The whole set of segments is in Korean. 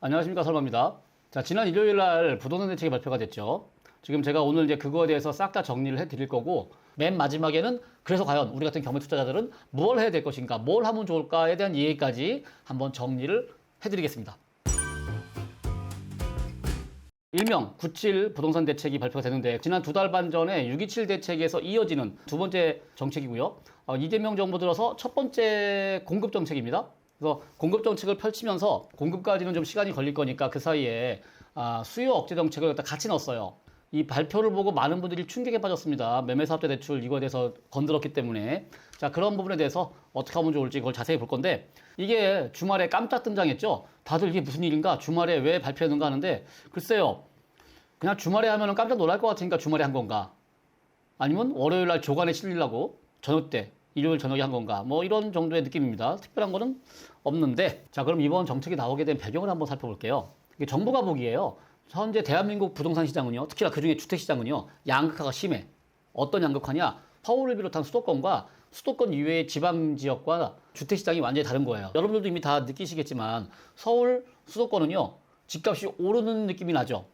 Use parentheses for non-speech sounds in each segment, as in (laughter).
안녕하십니까 설마입니다. 자 지난 일요일 날 부동산 대책이 발표가 됐죠. 지금 제가 오늘 이제 그거에 대해서 싹 다 정리를 해드릴 거고 맨 마지막에는 그래서 과연 우리 같은 경매 투자자들은 뭘 해야 될 것인가, 뭘 하면 좋을까에 대한 얘기까지 한번 정리를 해드리겠습니다. 일명 97 부동산 대책이 발표가 되는데 지난 두 달 반 전에 627 대책에서 이어지는 두 번째 정책이고요. 어, 이재명 정부 들어서 첫 번째 공급 정책입니다. 그래서 공급 정책을 펼치면서 공급까지는 좀 시간이 걸릴 거니까 그 사이에 아, 수요 억제 정책을 갖다 같이 넣었어요. 이 발표를 보고 많은 분들이 충격에 빠졌습니다. 매매사업자 대출 이거에 대해서 건드렸기 때문에 자 그런 부분에 대해서 어떻게 하면 좋을지 그걸 자세히 볼 건데 이게 주말에 깜짝 등장했죠. 다들 이게 무슨 일인가 주말에 왜 발표했는가 하는데 글쎄요. 그냥 주말에 하면은 깜짝 놀랄 것 같으니까 주말에 한 건가? 아니면 월요일 날 조간에 실리려고 저녁 때 일요일 저녁에 한 건가? 뭐 이런 정도의 느낌입니다. 특별한 거는 없는데 자 그럼 이번 정책이 나오게 된 배경을 한번 살펴볼게요. 이게 정부가 보기에요. 현재 대한민국 부동산 시장은요. 특히나 그중에 주택 시장은요. 양극화가 심해. 어떤 양극화냐? 서울을 비롯한 수도권과 수도권 이외의 지방 지역과 주택 시장이 완전히 다른 거예요. 여러분들도 이미 다 느끼시겠지만 서울 수도권은요. 집값이 오르는 느낌이 나죠.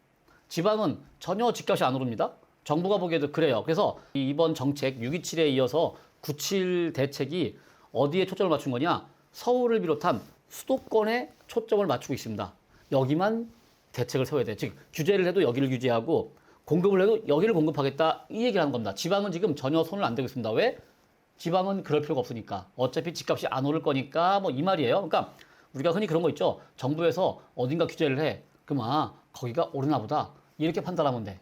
지방은 전혀 집값이 안 오릅니다. 정부가 보기에도 그래요. 그래서 이 이번 정책 627에 이어서 97 대책이 어디에 초점을 맞춘 거냐? 서울을 비롯한 수도권에 초점을 맞추고 있습니다. 여기만 대책을 세워야 돼. 즉 규제를 해도 여기를 규제하고 공급을 해도 여기를 공급하겠다 이 얘기를 하는 겁니다. 지방은 지금 전혀 손을 안 대고 있습니다. 왜? 지방은 그럴 필요가 없으니까. 어차피 집값이 안 오를 거니까 뭐 이 말이에요. 그러니까 우리가 흔히 그런 거 있죠. 정부에서 어딘가 규제를 해. 그럼 아 거기가 오르나 보다 이렇게 판단하면 돼.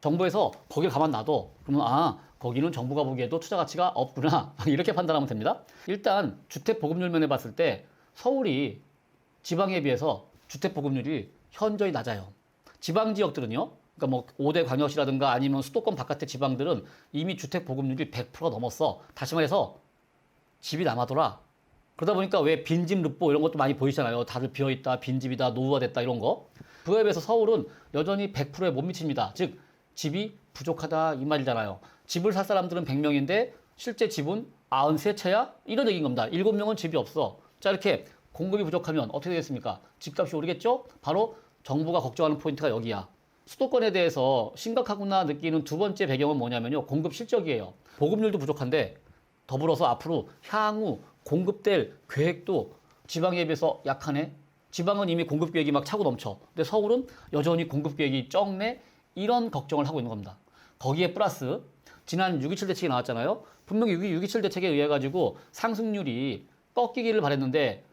정부에서 거길 가만 놔둬. 그러면 아 거기는 정부가 보기에도 투자 가치가 없구나 (laughs) 이렇게 판단하면 됩니다. 일단 주택 보급률 면에 봤을 때 서울이 지방에 비해서 주택 보급률이 현저히 낮아요. 지방 지역들은요. 그러니까 뭐 5대 광역시라든가 아니면 수도권 바깥의 지방들은 이미 주택 보급률이 100%가 넘었어. 다시 말해서 집이 남아돌아. 그러다 보니까 왜 빈집 르보 이런 것도 많이 보이잖아요. 다들 비어있다, 빈집이다, 노후화됐다 이런 거. 그거에 비해서 서울은 여전히 100%에 못 미칩니다. 즉 집이 부족하다 이 말이잖아요. 집을 살 사람들은 100명인데 실제 집은 93채야? 이런 얘기인 겁니다. 7명은 집이 없어. 자 이렇게 공급이 부족하면 어떻게 되겠습니까? 집값이 오르겠죠? 바로 정부가 걱정하는 포인트가 여기야. 수도권에 대해서 심각하구나 느끼는 두 번째 배경은 뭐냐면요. 공급 실적이에요. 보급률도 부족한데 더불어서 앞으로 향후 공급될 계획도 지방에 비해서 약하네. 지방은 이미 공급 계획이 막 차고 넘쳐. 근데 서울은 여전히 공급 계획이 적네. 이런 걱정을 하고 있는 겁니다. 거기에 플러스 지난 6.27 대책이 나왔잖아요. 분명히 6.27 대책에 의해 가지고 상승률이 꺾이기를 바랬는데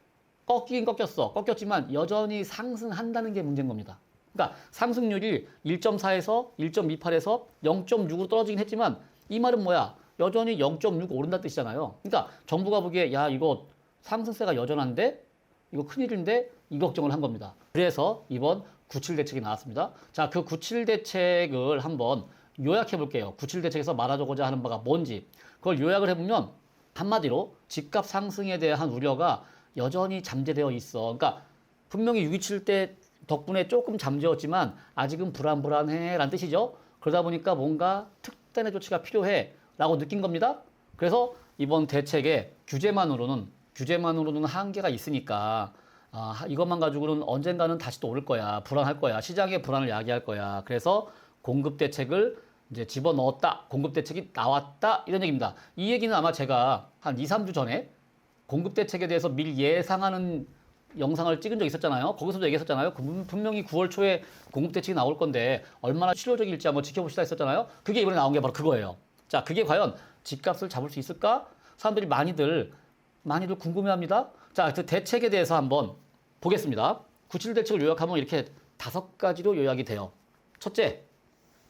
꺾이긴 꺾였어. 꺾였지만 여전히 상승한다는 게 문제인 겁니다. 그러니까 상승률이 1.4에서 1.28에서 0.6으로 떨어지긴 했지만 이 말은 뭐야? 여전히 0.6 오른다는 뜻이잖아요. 그러니까 정부가 보기에 야 이거 상승세가 여전한데 이거 큰일인데 이 걱정을 한 겁니다. 그래서 이번 97 대책이 나왔습니다. 자, 그 97 대책을 한번 요약해 볼게요. 97 대책에서 말하고자 하는 바가 뭔지 그걸 요약을 해 보면 한마디로 집값 상승에 대한 우려가 여전히 잠재되어 있어. 그러니까 분명히 627 때 덕분에 조금 잠재웠지만 아직은 불안불안해라는 뜻이죠. 그러다 보니까 뭔가 특단의 조치가 필요해라고 느낀 겁니다. 그래서 이번 대책의 규제만으로는 규제만으로는 한계가 있으니까 아, 이것만 가지고는 언젠가는 다시 또 오를 거야. 불안할 거야. 시장의 불안을 야기할 거야. 그래서 공급 대책을 이제 집어 넣었다. 공급 대책이 나왔다. 이런 얘기입니다. 이 얘기는 아마 제가 한 2, 3주 전에 공급 대책에 대해서 미리 예상하는 영상을 찍은 적 있었잖아요. 거기서도 얘기했었잖아요. 그 분명히 9월 초에 공급 대책이 나올 건데 얼마나 실효적일지 한번 지켜봅시다 했었잖아요. 그게 이번에 나온 게 바로 그거예요. 자, 그게 과연 집값을 잡을 수 있을까? 사람들이 많이들 많이들 궁금해합니다. 자, 그 대책에 대해서 한번 보겠습니다. 97 대책을 요약하면 이렇게 다섯 가지로 요약이 돼요. 첫째,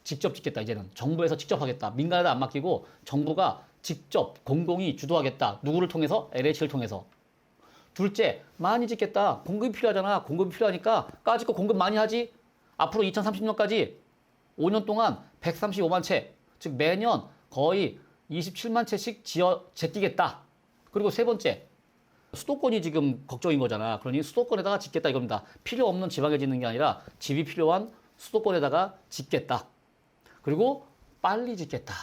직접 짓겠다. 이제는 정부에서 직접 하겠다. 민간에다 안 맡기고 정부가 직접 공공이 주도하겠다. 누구를 통해서? LH를 통해서. 둘째, 많이 짓겠다. 공급이 필요하잖아. 공급이 필요하니까 까짓 거 공급 많이 하지. 앞으로 2030년까지 5년 동안 135만 채, 즉 매년 거의 27만 채씩 지어 제끼겠다. 그리고 세 번째, 수도권이 지금 걱정인 거잖아. 그러니 수도권에다가 짓겠다 이겁니다. 필요 없는 지방에 짓는 게 아니라 집이 필요한 수도권에다가 짓겠다. 그리고 빨리 짓겠다.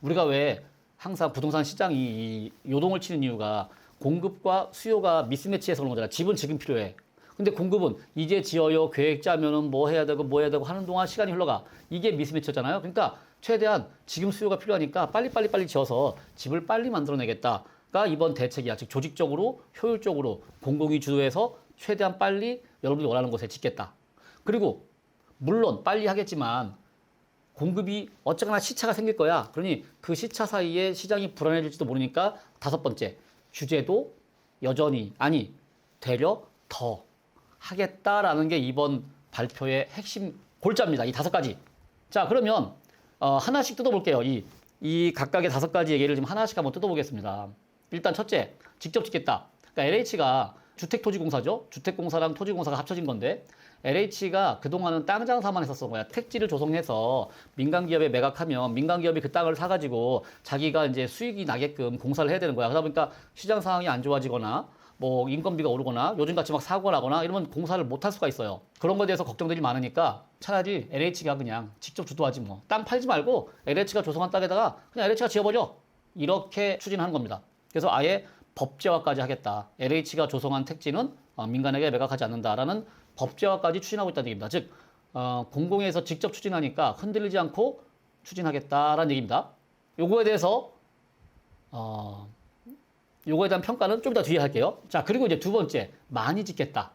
우리가 왜 항상 부동산 시장이 이 요동을 치는 이유가 공급과 수요가 미스매치해서 그런 거잖아. 집은 지금 필요해. 근데 공급은 이제 지어요 계획 짜면은 뭐 해야 되고 뭐 해야 되고 하는 동안 시간이 흘러가 이게 미스매치잖아요. 그러니까 최대한 지금 수요가 필요하니까 빨리 빨리 빨리 지어서 집을 빨리 만들어내겠다 가 이번 대책이야. 즉 조직적으로 효율적으로 공공이 주도해서 최대한 빨리 여러분이 원하는 곳에 짓겠다. 그리고 물론 빨리 하겠지만 공급이 어쨌거나 시차가 생길 거야. 그러니 그 시차 사이에 시장이 불안해질지도 모르니까 다섯 번째 규제도 여전히 아니 되려 더 하겠다라는 게 이번 발표의 핵심 골자입니다. 이 다섯 가지. 자 그러면 어, 하나씩 뜯어볼게요. 이, 이 각각의 다섯 가지 얘기를 지금 하나씩 한번 뜯어보겠습니다. 일단 첫째 직접 짓겠다. 그러니까 LH가 주택토지공사죠. 주택공사랑 토지공사가 합쳐진 건데 LH가 그동안은 땅 장사만 했었던 거야. 택지를 조성해서 민간 기업에 매각하면 민간 기업이 그 땅을 사가지고 자기가 이제 수익이 나게끔 공사를 해야 되는 거야. 그러다 보니까 시장 상황이 안 좋아지거나 뭐 인건비가 오르거나 요즘 같이 막 사고가 나거나 이러면 공사를 못 할 수가 있어요. 그런 거에 대해서 걱정들이 많으니까 차라리 LH가 그냥 직접 주도하지 뭐. 땅 팔지 말고 LH가 조성한 땅에다가 그냥 LH가 지어버려. 이렇게 추진하는 겁니다. 그래서 아예 법제화까지 하겠다. LH가 조성한 택지는 어, 민간에게 매각하지 않는다라는 법제화까지 추진하고 있다는 얘기입니다. 즉 어, 공공에서 직접 추진하니까 흔들리지 않고 추진하겠다라는 얘기입니다. 요거에 대해서 어, 요거에 대한 평가는 좀 이따 뒤에 할게요. 자, 그리고 이제 두 번째, 많이 짓겠다.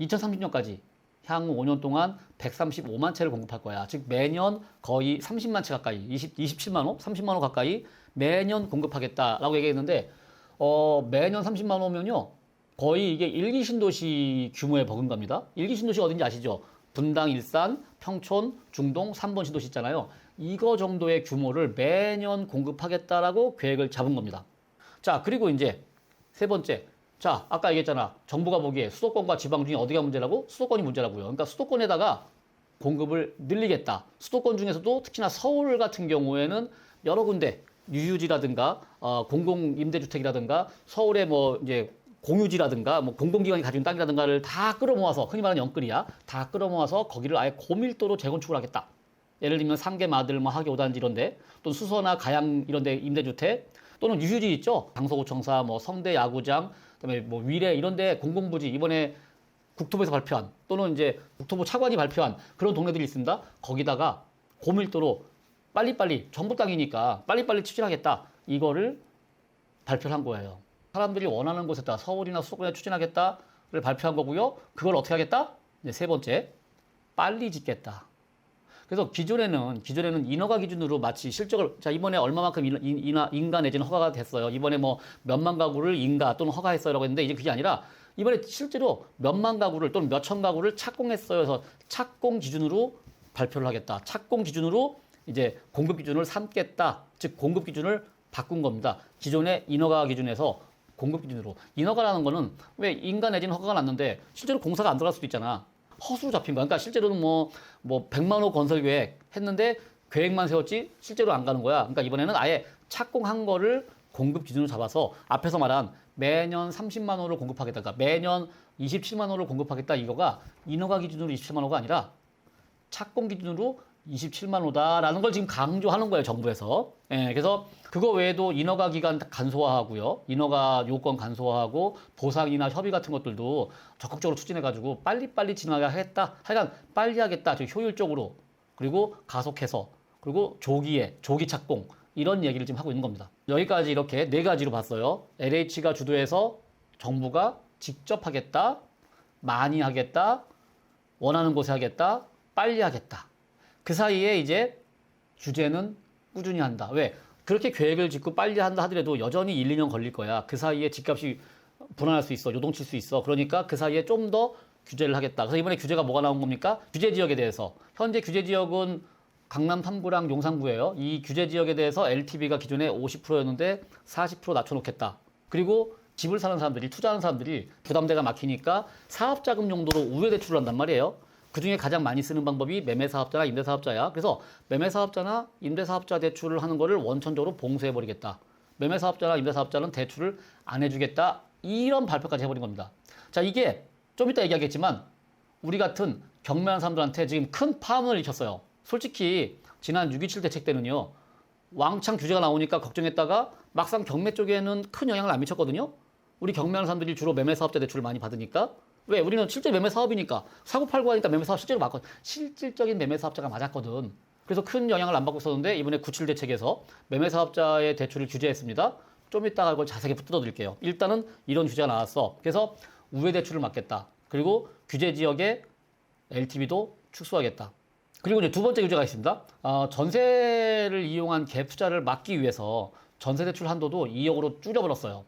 2030년까지 향후 5년 동안 135만 채를 공급할 거야. 즉 매년 거의 30만 채 가까이, 20, 27만 호, 30만 호 가까이 매년 공급하겠다라고 얘기했는데 어, 매년 30만 호면요. 거의 이게 일기 신도시 규모에 버금갑니다. 일기 신도시 어딘지 아시죠? 분당, 일산, 평촌, 중동, 3번 신도시 있잖아요. 이거 정도의 규모를 매년 공급하겠다라고 계획을 잡은 겁니다. 자, 그리고 이제 세 번째. 자, 아까 얘기했잖아. 정부가 보기에 수도권과 지방 중에 어디가 문제라고? 수도권이 문제라고요. 그러니까 수도권에다가 공급을 늘리겠다. 수도권 중에서도 특히나 서울 같은 경우에는 여러 군데 유유지라든가 어, 공공 임대주택이라든가 서울의 뭐 이제 공유지라든가 뭐 공공기관이 가진 땅이라든가를 다 끌어모아서 흔히 말하는 영끌이야. 다 끌어모아서 거기를 아예 고밀도로 재건축을 하겠다. 예를 들면 상계 마들 뭐 하계 오단지 이런데 또 수서나 가양 이런데 임대주택 또는 유유지 있죠. 강서구청사 뭐 성대 야구장 그다음에 뭐 위례 이런데 공공부지 이번에 국토부에서 발표한 또는 이제 국토부 차관이 발표한 그런 동네들이 있습니다. 거기다가 고밀도로 빨리빨리 정부 땅이니까 빨리빨리 추진하겠다. 이거를 발표를 한 거예요. 사람들이 원하는 곳에다 서울이나 수도권에 추진하겠다를 발표한 거고요. 그걸 어떻게 하겠다? 이제 세 번째, 빨리 짓겠다. 그래서 기존에는 기존에는 인허가 기준으로 마치 실적을 자 이번에 얼마만큼 인, 인, 인하, 인가 내지는 허가가 됐어요. 이번에 뭐 몇만 가구를 인가 또는 허가했어요라고 했는데 이제 그게 아니라 이번에 실제로 몇만 가구를 또는 몇천 가구를 착공했어요. 그래서 착공 기준으로 발표를 하겠다. 착공 기준으로 이제 공급 기준을 삼겠다. 즉 공급 기준을 바꾼 겁니다. 기존의 인허가 기준에서 공급 기준으로 인허가라는 거는 왜 인가 내지는 허가가 났는데 실제로 공사가 안 들어갈 수도 있잖아. 허수로 잡힌 거야. 그러니까 실제로는 뭐, 뭐 100만 호 건설 계획 했는데 계획만 세웠지 실제로 안 가는 거야. 그러니까 이번에는 아예 착공한 거를 공급 기준으로 잡아서 앞에서 말한 매년 30만 호를 공급하겠다. 그러니까 매년 27만 호를 공급하겠다. 이거가 인허가 기준으로 27만 호가 아니라 착공 기준으로 27만 호다라는 걸 지금 강조하는 거예요, 정부에서. 예, 그래서 그거 외에도 인허가 기간 간소화하고요. 인허가 요건 간소화하고 보상이나 협의 같은 것들도 적극적으로 추진해가지고 빨리빨리 진행하게 하겠다. 하여간 빨리 하겠다. 즉 효율적으로. 그리고 가속해서. 그리고 조기에, 조기 착공. 이런 얘기를 지금 하고 있는 겁니다. 여기까지 이렇게 네 가지로 봤어요. LH가 주도해서 정부가 직접 하겠다. 많이 하겠다. 원하는 곳에 하겠다. 빨리 하겠다. 그 사이에 이제 규제는 꾸준히 한다. 왜? 그렇게 계획을 짓고 빨리 한다 하더라도 여전히 1, 2년 걸릴 거야. 그 사이에 집값이 불안할 수 있어. 요동칠 수 있어. 그러니까 그 사이에 좀 더 규제를 하겠다. 그래서 이번에 규제가 뭐가 나온 겁니까? 규제 지역에 대해서. 현재 규제 지역은 강남 3구랑 용산구예요. 이 규제 지역에 대해서 LTV가 기존에 50%였는데 40% 낮춰 놓겠다. 그리고 집을 사는 사람들이 투자하는 사람들이 부담대가 막히니까 사업 자금 용도로 우회 대출을 한단 말이에요. 그 중에 가장 많이 쓰는 방법이 매매사업자나 임대사업자야. 그래서 매매사업자나 임대사업자 대출을 하는 거를 원천적으로 봉쇄해버리겠다. 매매사업자나 임대사업자는 대출을 안 해주겠다. 이런 발표까지 해버린 겁니다. 자, 이게 좀 이따 얘기하겠지만 우리 같은 경매하는 사람들한테 지금 큰 파문을 일으켰어요. 솔직히 지난 6.27 대책 때는요. 왕창 규제가 나오니까 걱정했다가 막상 경매 쪽에는 큰 영향을 안 미쳤거든요. 우리 경매하는 사람들이 주로 매매사업자 대출을 많이 받으니까 왜? 우리는 실제 매매 사업이니까 사고 팔고 하니까 매매 사업 실제로 맞거든. 실질적인 매매 사업자가 맞았거든. 그래서 큰 영향을 안 받고 있었는데 이번에 97 대책에서 매매 사업자의 대출을 규제했습니다. 좀 이따가 이걸 자세히 뜯어드릴게요. 일단은 이런 규제가 나왔어. 그래서 우회 대출을 막겠다. 그리고 규제 지역의 LTV도 축소하겠다. 그리고 이제 두 번째 규제가 있습니다. 어, 전세를 이용한 갭 투자를 막기 위해서 전세 대출 한도도 2억으로 줄여버렸어요.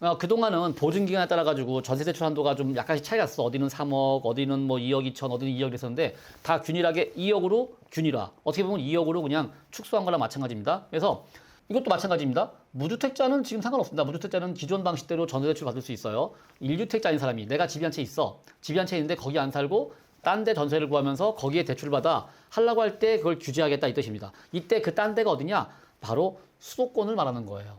어, 그동안은 보증 기간에 따라 가지고 전세 대출 한도가 좀 약간씩 차이가 있어. 어디는 3억, 어디는 뭐 2억 2천, 어디는 2억 이랬었는데 다 균일하게 2억으로 균일화. 어떻게 보면 2억으로 그냥 축소한 거랑 마찬가지입니다. 그래서 이것도 마찬가지입니다. 무주택자는 지금 상관없습니다. 무주택자는 기존 방식대로 전세대출 받을 수 있어요. 1주택자인 사람이 내가 집이 한 채 있어. 집이 한 채 있는데 거기 안 살고 딴 데 전세를 구하면서 거기에 대출을 받아 하려고 할 때 그걸 규제하겠다 이 뜻입니다. 이때 그 딴 데가 어디냐? 바로 수도권을 말하는 거예요.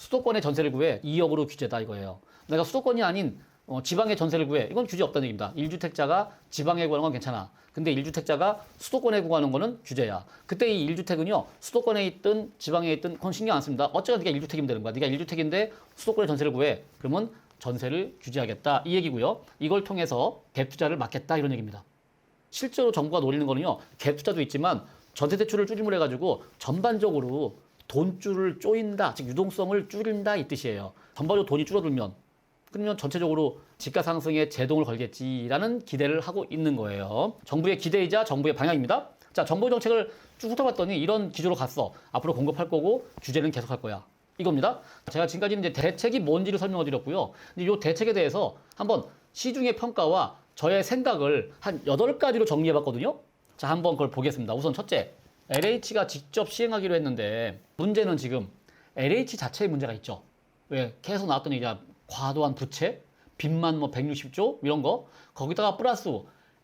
수도권의 전세를 구해 2억으로 규제다 이거예요. 내가 수도권이 아닌 어, 지방의 전세를 구해 이건 규제 없다는 얘기입니다. 1주택자가 지방에 구하는 건 괜찮아. 근데 1주택자가 수도권에 구하는 거는 규제야. 그때 이 1주택은요 수도권에 있든 지방에 있든 그건 신경 안 씁니다. 어쩌면 네가 1주택이면 되는 거야. 네가 1주택인데 수도권에 전세를 구해. 그러면 전세를 규제하겠다 이 얘기고요. 이걸 통해서 갭 투자를 막겠다 이런 얘기입니다. 실제로 정부가 노리는 거는요 갭 투자도 있지만 전세 대출을 줄임을 해가지고 전반적으로 돈줄을 쪼인다, 즉 유동성을 줄인다 이 뜻이에요. 전반적으로 돈이 줄어들면 그러면 전체적으로 집가 상승에 제동을 걸겠지라는 기대를 하고 있는 거예요. 정부의 기대이자 정부의 방향입니다. 자, 정부 정책을 쭉 훑어봤더니 이런 기조로 갔어. 앞으로 공급할 거고 규제는 계속할 거야. 이겁니다. 제가 지금까지 이제 대책이 뭔지를 설명을 드렸고요. 근데 이 대책에 대해서 한번 시중의 평가와 저의 생각을 한 8가지로 정리해 봤거든요. 자, 한번 그걸 보겠습니다. 우선 첫째, LH가 직접 시행하기로 했는데 문제는 지금 LH 자체에 문제가 있죠. 왜? 계속 나왔던 얘기가 과도한 부채, 빚만 뭐 160조 이런 거 거기다가 플러스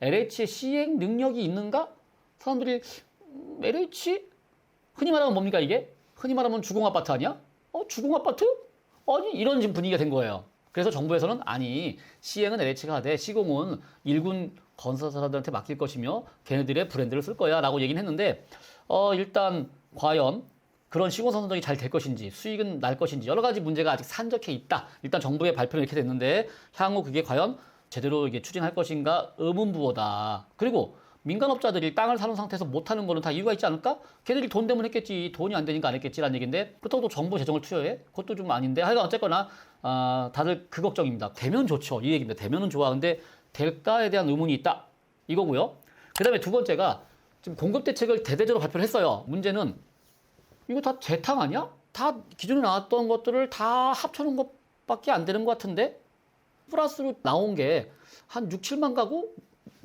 LH의 시행 능력이 있는가? 사람들이 음, LH 흔히 말하면 뭡니까 이게? 흔히 말하면 주공 아파트 아니야? 어 주공 아파트? 아니 이런 지금 분위기가 된 거예요. 그래서 정부에서는 아니 시행은 LH가 하되 시공은 일군 건설사들한테 맡길 것이며 걔네들의 브랜드를 쓸 거야라고 얘기는 했는데 어 일단 과연 그런 시공 선정이 잘 될 것인지 수익은 날 것인지 여러 가지 문제가 아직 산적해 있다. 일단 정부의 발표는 이렇게 됐는데 향후 그게 과연 제대로 이게 추진할 것인가 의문부호다. 그리고 민간업자들이 땅을 사는 상태에서 못하는 거는 다 이유가 있지 않을까? 걔들이 돈 때문에 했겠지. 돈이 안 되니까 안 했겠지라는 얘기인데 그렇다고 또 정부 재정을 투여해? 그것도 좀 아닌데 하여간 어쨌거나 아, 다들 그 걱정입니다. 되면 좋죠. 이 얘기입니다. 되면은 좋아. 근데 될까에 대한 의문이 있다. 이거고요. 그 다음에 두 번째가 지금 공급 대책을 대대적으로 발표를 했어요. 문제는 이거 다 재탕 아니야? 다 기존에 나왔던 것들을 다 합쳐놓은 것밖에 안 되는 것 같은데 플러스로 나온 게 한 6, 7만 가구?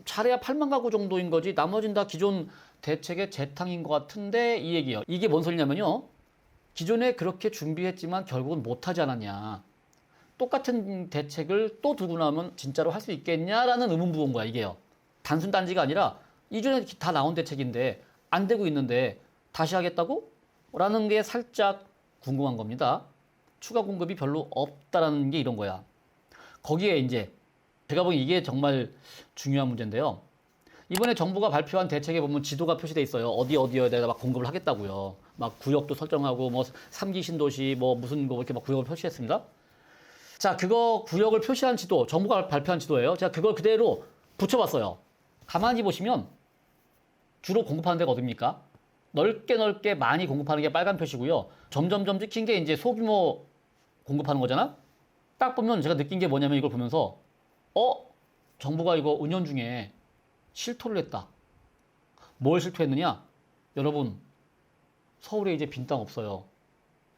잘해야 8만 가구 정도인 거지 나머지는 다 기존 대책의 재탕인 것 같은데 이 얘기예요. 이게 뭔 소리냐면요. 기존에 그렇게 준비했지만 결국은 못하지 않았냐. 똑같은 대책을 또 두고 나면 진짜로 할 수 있겠냐라는 의문부호인 거야 이게요. 단순 단지가 아니라 이전에 다 나온 대책인데 안 되고 있는데 다시 하겠다고? 라는 게 살짝 궁금한 겁니다. 추가 공급이 별로 없다라는 게 이런 거야. 거기에 이제 제가 보기엔 이게 정말 중요한 문제인데요. 이번에 정부가 발표한 대책에 보면 지도가 표시돼 있어요. 어디 어디에다가 막 공급을 하겠다고요. 막 구역도 설정하고 뭐 3기 신도시 뭐 무슨 거 이렇게 막 구역을 표시했습니다. 자, 그거 구역을 표시한 지도, 정부가 발표한 지도예요. 제가 그걸 그대로 붙여봤어요. 가만히 보시면 주로 공급하는 데가 어딥니까? 넓게 넓게 많이 공급하는 게 빨간 표시고요. 점점점 찍힌 게 이제 소규모 공급하는 거잖아? 딱 보면 제가 느낀 게 뭐냐면 이걸 보면서 어? 정부가 이거 은연중에 실토를 했다. 뭘 실토했느냐? 여러분, 서울에 이제 빈 땅 없어요.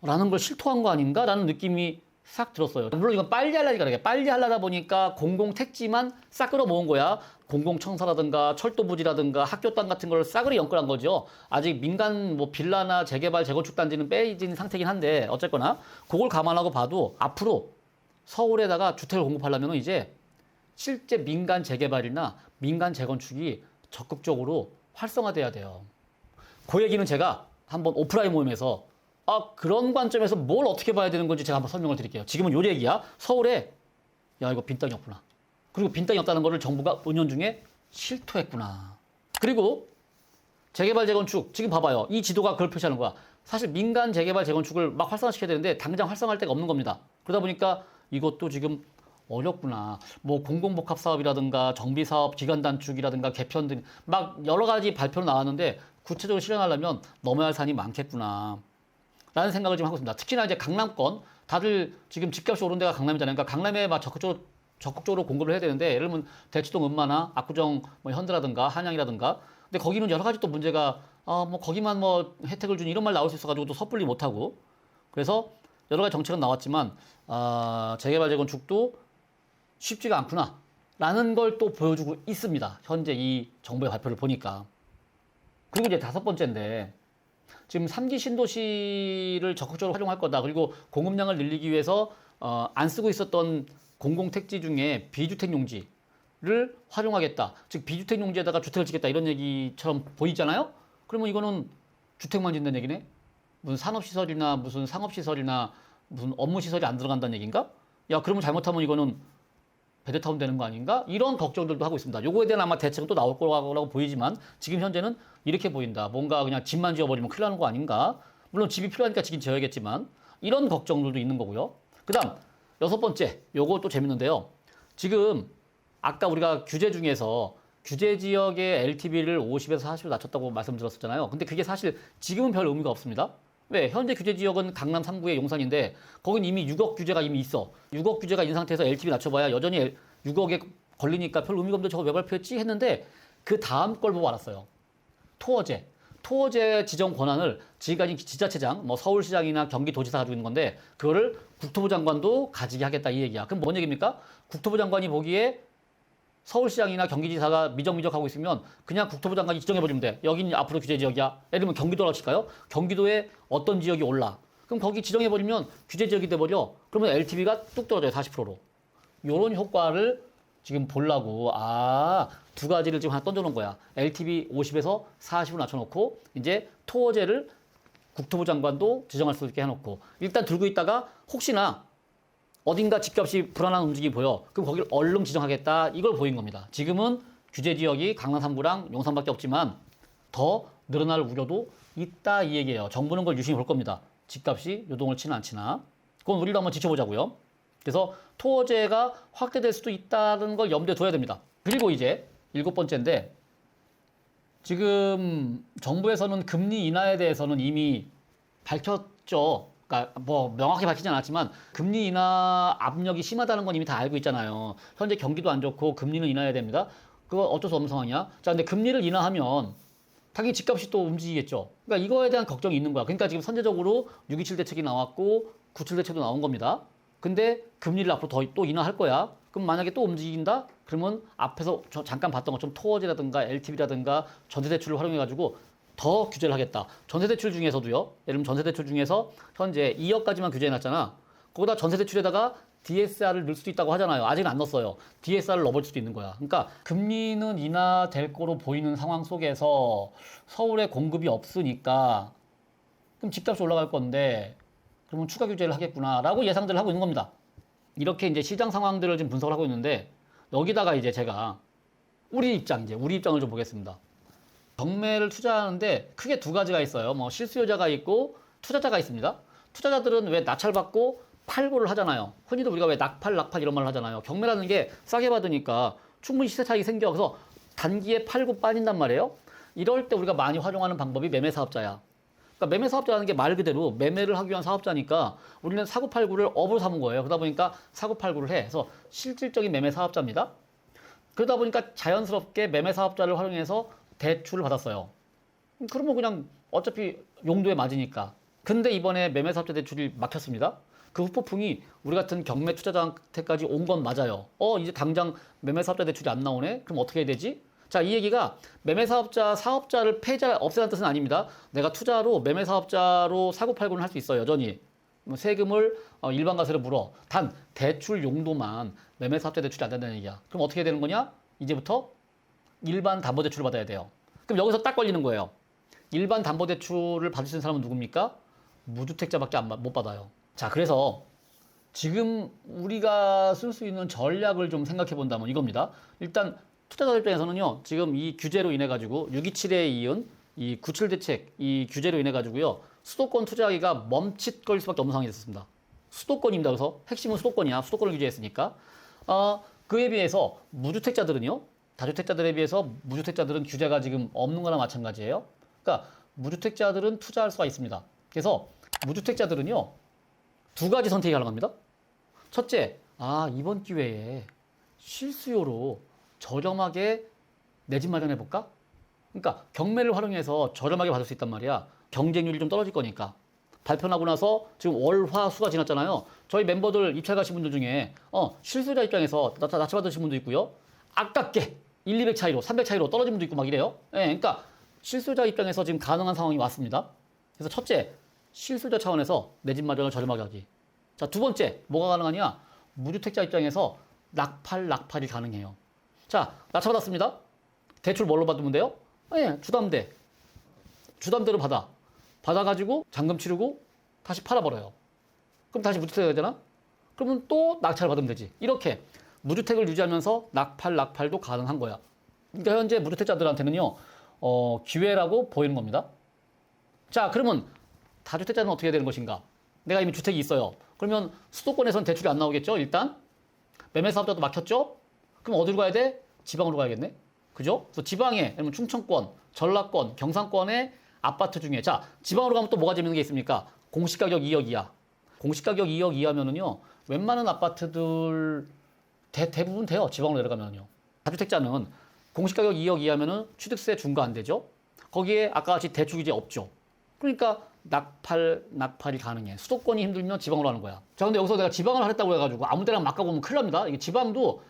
라는 걸 실토한 거 아닌가? 라는 느낌이 싹 들었어요. 물론 이건 빨리 하려니까 그래. 빨리 하려다 보니까 공공 택지만 싹 끌어 모은 거야. 공공청사라든가 철도부지라든가 학교 땅 같은 걸 싸그리 연끌한 거죠. 아직 민간 뭐 빌라나 재개발 재건축 단지는 빼진 상태긴 한데 어쨌거나 그걸 감안하고 봐도 앞으로 서울에다가 주택을 공급하려면 이제 실제 민간 재개발이나 민간 재건축이 적극적으로 활성화돼야 돼요. 그 얘기는 제가 한번 오프라인 모임에서 아 그런 관점에서 뭘 어떻게 봐야 되는 건지 제가 한번 설명을 드릴게요. 지금은 요 얘기야. 서울에 야 이거 빈 땅이 없구나. 그리고 빈 땅이 없다는 거를 정부가 5년 중에 실토했구나. 그리고 재개발 재건축 지금 봐봐요. 이 지도가 그걸 표시하는 거야. 사실 민간 재개발 재건축을 막 활성화시켜야 되는데 당장 활성화할 데가 없는 겁니다. 그러다 보니까 이것도 지금 어렵구나. 뭐 공공복합 사업이라든가 정비 사업 기간 단축이라든가 개편 등 막 여러 가지 발표로 나왔는데 구체적으로 실현하려면 넘어야 할 산이 많겠구나. 라는 생각을 지금 하고 있습니다. 특히나 이제 강남권 다들 지금 집값이 오른 데가 강남이잖아요. 그러니까 강남에 막 적극적으로 적극적으로 공급을 해야 되는데 예를 들면 대치동 음마나 압구정 뭐 현대라든가 한양이라든가 근데 거기는 여러 가지 또 문제가 아뭐 거기만 뭐 혜택을 준 이런 말 나올 수 있어가지고 또 섣불리 못하고 그래서 여러 가지 정책은 나왔지만 아 재개발 재건축도 쉽지가 않구나 라는 걸 또 보여주고 있습니다 현재 이 정부의 발표를 보니까 그리고 이제 다섯 번째인데 지금 3기 신도시를 적극적으로 활용할 거다. 그리고 공급량을 늘리기 위해서 어, 안 쓰고 있었던 공공택지 중에 비주택 용지를 활용하겠다. 즉 비주택 용지에다가 주택을 짓겠다 이런 얘기처럼 보이잖아요. 그러면 이거는 주택만 짓는 얘기네. 무슨 산업시설이나 무슨 상업시설이나 무슨 업무시설이 안 들어간다는 얘기인가? 야 그러면 잘못하면 이거는 베드타운 되는 거 아닌가? 이런 걱정들도 하고 있습니다. 요거에 대한 아마 대책은 또 나올 거라고 보이지만 지금 현재는 이렇게 보인다. 뭔가 그냥 집만 지어버리면 큰일 나는 거 아닌가? 물론 집이 필요하니까 지긴 지어야겠지만 이런 걱정들도 있는 거고요. 그다음 여섯 번째, 요거 또 재밌는데요. 지금 아까 우리가 규제 중에서 규제 지역의 LTV를 50에서 40으로 낮췄다고 말씀드렸었잖아요. 근데 그게 사실 지금은 별 의미가 없습니다. 왜? 현재 규제 지역은 강남 3구의 용산인데 거긴 이미 6억 규제가 이미 있어. 6억 규제가 있는 상태에서 LTV 낮춰봐야 여전히 6억에 걸리니까 별 의미가 없는데 저거 왜 발표했지? 했는데 그 다음 걸 보고 알았어요. 토어제. 토어제 지정 권한을 지금까지 지자체장, 뭐 서울시장이나 경기도지사 가지고 있는 건데 그거를 국토부 장관도 가지게 하겠다 이 얘기야. 그럼 뭔 얘기입니까? 국토부 장관이 보기에 서울시장이나 경기지사가 미적미적하고 있으면 그냥 국토부 장관이 지정해버리면 돼. 여기는 앞으로 규제 지역이야. 예를 들면 경기도라고 칠까요? 경기도에 어떤 지역이 올라. 그럼 거기 지정해버리면 규제 지역이 돼버려. 그러면 LTV가 뚝 떨어져요. 40%로. 요런 효과를 지금 보려고 아 두 가지를 지금 하나 던져놓은 거야. LTV 50에서 40으로 낮춰놓고 이제 토어제를 국토부 장관도 지정할 수 있게 해놓고 일단 들고 있다가 혹시나 어딘가 집값이 불안한 움직임이 보여. 그럼 거기를 얼른 지정하겠다. 이걸 보인 겁니다. 지금은 규제 지역이 강남 3구랑 용산밖에 없지만 더 늘어날 우려도 있다 이 얘기예요. 정부는 그걸 유심히 볼 겁니다. 집값이 요동을 치나 안 치나. 그건 우리도 한번 지켜보자고요. 그래서 토어제가 확대될 수도 있다는 걸 염두에 둬야 됩니다. 그리고 이제 일곱 번째인데 지금 정부에서는 금리 인하에 대해서는 이미 밝혔죠. 그러니까 뭐 명확히 밝히진 않았지만 금리 인하 압력이 심하다는 건 이미 다 알고 있잖아요. 현재 경기도 안 좋고 금리는 인하해야 됩니다. 그거 어쩔 수 없는 상황이야. 자, 근데 금리를 인하하면 당연히 집값이 또 움직이겠죠. 그러니까 이거에 대한 걱정이 있는 거야. 그러니까 지금 선제적으로 627 대책이 나왔고 97 대책도 나온 겁니다. 근데 금리를 앞으로 더 또 인하할 거야. 그럼 만약에 또 움직인다? 그러면 앞에서 저 잠깐 봤던 것처럼 토어제라든가 LTV라든가 전세대출을 활용해가지고 더 규제를 하겠다. 전세대출 중에서도요. 예를 들면 전세대출 중에서 현재 2억까지만 규제해놨잖아. 거기다 전세대출에다가 DSR을 넣을 수도 있다고 하잖아요. 아직은 안 넣었어요. DSR을 넣어볼 수도 있는 거야. 그러니까 금리는 인하될 거로 보이는 상황 속에서 서울에 공급이 없으니까 그럼 집값이 올라갈 건데 그러면 추가 규제를 하겠구나라고 예상들을 하고 있는 겁니다. 이렇게 이제 시장 상황들을 지금 분석을 하고 있는데 여기다가 이제 제가 우리 입장 이제 우리 입장을 좀 보겠습니다. 경매를 투자하는데 크게 두 가지가 있어요. 뭐 실수요자가 있고 투자자가 있습니다. 투자자들은 왜 낙찰받고 팔고를 하잖아요. 흔히도 우리가 왜 낙팔, 낙팔 이런 말을 하잖아요. 경매라는 게 싸게 받으니까 충분히 시세 차익이 생겨. 그래서 단기에 팔고 빠진단 말이에요. 이럴 때 우리가 많이 활용하는 방법이 매매 사업자야. 그러니까 매매 사업자라는 게 말 그대로 매매를 하기 위한 사업자니까 우리는 사고팔구를 업으로 삼은 거예요. 그러다 보니까 사고팔구를 해. 그래서 실질적인 매매 사업자입니다. 그러다 보니까 자연스럽게 매매 사업자를 활용해서 대출을 받았어요. 그러면 그냥 어차피 용도에 맞으니까. 근데 이번에 매매 사업자 대출이 막혔습니다. 그 후폭풍이 우리 같은 경매 투자자한테까지 온 건 맞아요. 어, 이제 당장 매매 사업자 대출이 안 나오네? 그럼 어떻게 해야 되지? 자, 이 얘기가 매매 사업자, 사업자를 폐자, 없애는 뜻은 아닙니다. 내가 투자로 매매 사업자로 사고팔고는 할 수 있어요, 여전히. 뭐 세금을 어, 일반 가세로 물어. 단, 대출 용도만 매매 사업자 대출이 안 된다는 얘기야. 그럼 어떻게 되는 거냐? 이제부터 일반 담보대출을 받아야 돼요. 그럼 여기서 딱 걸리는 거예요. 일반 담보대출을 받을 수 있는 사람은 누굽니까? 무주택자밖에 안, 받- 못 받아요. 자, 그래서 지금 우리가 쓸 수 있는 전략을 좀 생각해 본다면 이겁니다. 일단 투자자 입장에서는요, 지금 이 규제로 인해 가지고 627에 이은 이 97 대책 이 규제로 인해 가지고요, 수도권 투자하기가 멈칫거릴 수밖에 없는 상황이 됐습니다. 수도권입니다. 그래서 핵심은 수도권이야. 수도권을 규제했으니까. 어, 그에 비해서 무주택자들은요. 다주택자들에 비해서 무주택자들은 규제가 지금 없는 거나 마찬가지예요. 그러니까 무주택자들은 투자할 수가 있습니다. 그래서 무주택자들은요. 두 가지 선택이 가능합니다. 첫째, 아, 이번 기회에 실수요로 저렴하게 내 집 마련해 볼까? 그러니까 경매를 활용해서 저렴하게 받을 수 있단 말이야. 경쟁률이 좀 떨어질 거니까. 발표나고 나서 지금 월, 화, 수가 지났잖아요. 저희 멤버들 입찰 가신 분들 중에 어, 실수요자 입장에서 낙찰 받으신 분도 있고요. 아깝게 1, 200 차이로, 300 차이로 떨어진 분도 있고 막 이래요. 예, 그러니까 실수요자 입장에서 지금 가능한 상황이 왔습니다. 그래서 첫째, 실수요자 차원에서 내 집 마련을 저렴하게 하기. 자, 두 번째, 뭐가 가능하냐? 무주택자 입장에서 낙팔, 낙팔이 가능해요. 자, 낙찰 받았습니다. 대출 뭘로 받으면 돼요? 예, 주담대. 주담대로 받아. 받아가지고 잔금 치르고 다시 팔아버려요. 그럼 다시 무주택이 되잖아? 그러면 또 낙찰을 받으면 되지. 이렇게 무주택을 유지하면서 낙팔, 낙팔도 가능한 거야. 그러니까 현재 무주택자들한테는요, 어, 기회라고 보이는 겁니다. 자, 그러면 다주택자는 어떻게 되는 것인가? 내가 이미 주택이 있어요. 그러면 수도권에서는 대출이 안 나오겠죠, 일단? 매매 사업자도 막혔죠? 그럼 어디로 가야 돼? 지방으로 가야겠네? 그죠? 그래서 지방에, 아니면 충청권, 전라권, 경상권의 아파트 중에, 자, 지방으로 가면 또 뭐가 재밌는 게 있습니까? 공시가격 2억 이하. 공시가격 2억 이하면은요, 웬만한 아파트들 대, 대부분 돼요. 지방으로 내려가면요. 다주택자는 공시가격 2억 이하면은 취득세 중과 안 되죠? 거기에 아까 같이 대출 규제 없죠. 그러니까 낙팔, 낙팔이 가능해. 수도권이 힘들면 지방으로 하는 거야. 자, 근데 여기서 내가 지방을 하겠다고 해가지고 아무 데나 막 가보면 큰일 납니다. 이게 지방도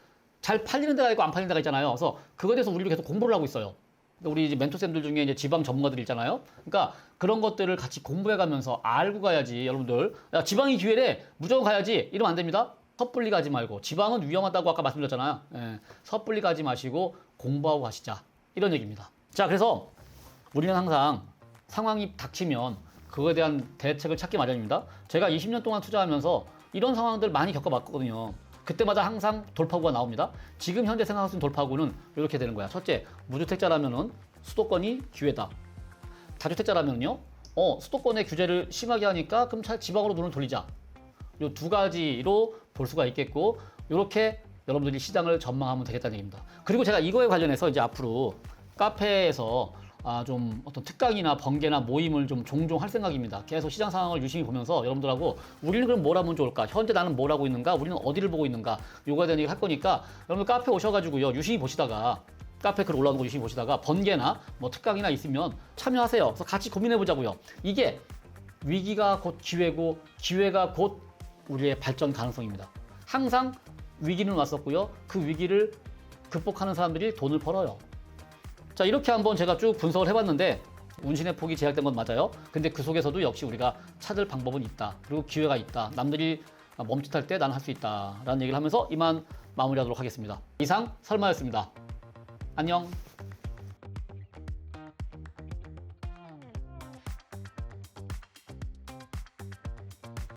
잘 팔리는 데가 있고 안 팔리는 데가 있잖아요. 그래서 그거에 대해서 우리도 계속 공부를 하고 있어요. 우리 이제 멘토쌤들 중에 이제 지방 전문가들 있잖아요. 그러니까 그런 것들을 같이 공부해 가면서 알고 가야지, 여러분들. 야, 지방이 기회래. 무조건 가야지. 이러면 안 됩니다. 섣불리 가지 말고. 지방은 위험하다고 아까 말씀드렸잖아요. 예, 섣불리 가지 마시고 공부하고 가시자. 이런 얘기입니다. 자, 그래서 우리는 항상 상황이 닥치면 그거에 대한 대책을 찾기 마련입니다. 제가 20년 동안 투자하면서 이런 상황들 많이 겪어봤거든요. 그때마다 항상 돌파구가 나옵니다. 지금 현재 생각할 수 있는 돌파구는 이렇게 되는 거야. 첫째, 무주택자라면은 수도권이 기회다. 다주택자라면요, 어, 수도권의 규제를 심하게 하니까 그럼 차 지방으로 눈을 돌리자. 요두 가지로 볼 수가 있겠고, 이렇게 여러분들이 시장을 전망하면 되겠다는 얘기입니다. 그리고 제가 이거에 관련해서 이제 앞으로 카페에서 아, 좀 어떤 특강이나 번개나 모임을 좀 종종 할 생각입니다. 계속 시장 상황을 유심히 보면서 여러분들하고 우리는 그럼 뭘 하면 좋을까? 현재 나는 뭘 하고 있는가? 우리는 어디를 보고 있는가? 요거에 대한 얘기 할 거니까 여러분들 카페 오셔가지고요. 유심히 보시다가 카페 글 올라오는 거 유심히 보시다가 번개나 뭐 특강이나 있으면 참여하세요. 그래서 같이 고민해 보자고요. 이게 위기가 곧 기회고 기회가 곧 우리의 발전 가능성입니다. 항상 위기는 왔었고요. 그 위기를 극복하는 사람들이 돈을 벌어요. 자 이렇게 한번 제가 쭉 분석을 해봤는데 운신의 폭이 제약된 건 맞아요. 근데 그 속에서도 역시 우리가 찾을 방법은 있다. 그리고 기회가 있다. 남들이 멈칫할 때 나는 할 수 있다 라는 얘기를 하면서 이만 마무리하도록 하겠습니다. 이상 설마였습니다. 안녕.